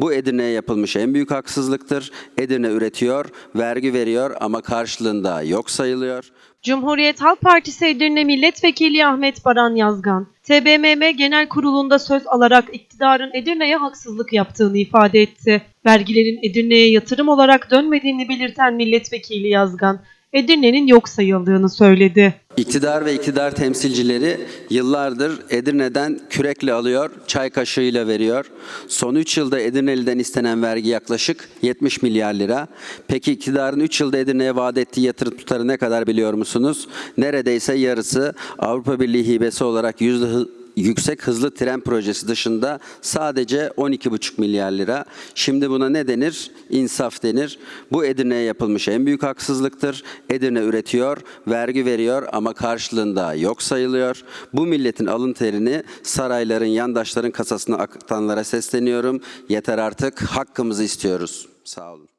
Bu Edirne'ye yapılmış en büyük haksızlıktır. Edirne üretiyor, vergi veriyor ama karşılığında yok sayılıyor. Cumhuriyet Halk Partisi Edirne Milletvekili Ahmet Baran Yazgan, TBMM Genel Kurulu'nda söz alarak iktidarın Edirne'ye haksızlık yaptığını ifade etti. Vergilerin Edirne'ye yatırım olarak dönmediğini belirten milletvekili Yazgan, Edirne'nin yok sayıldığını söyledi. İktidar ve iktidar temsilcileri yıllardır Edirne'den kürekle alıyor, çay kaşığıyla veriyor. Son 3 yılda Edirne'liden istenen vergi yaklaşık 70 milyar lira. Peki iktidarın 3 yılda Edirne'ye vaat ettiği yatırım tutarı ne kadar biliyor musunuz? Neredeyse yarısı Avrupa Birliği hibesi olarak yüzde yüksek hızlı tren projesi dışında sadece 12,5 milyar lira. Şimdi buna ne denir? İnsaf denir. Bu Edirne'ye yapılmış en büyük haksızlıktır. Edirne üretiyor, vergi veriyor ama karşılığında yok sayılıyor. Bu milletin alın terini sarayların, yandaşların kasasına akıtanlara sesleniyorum. Yeter artık hakkımızı istiyoruz. Sağ olun.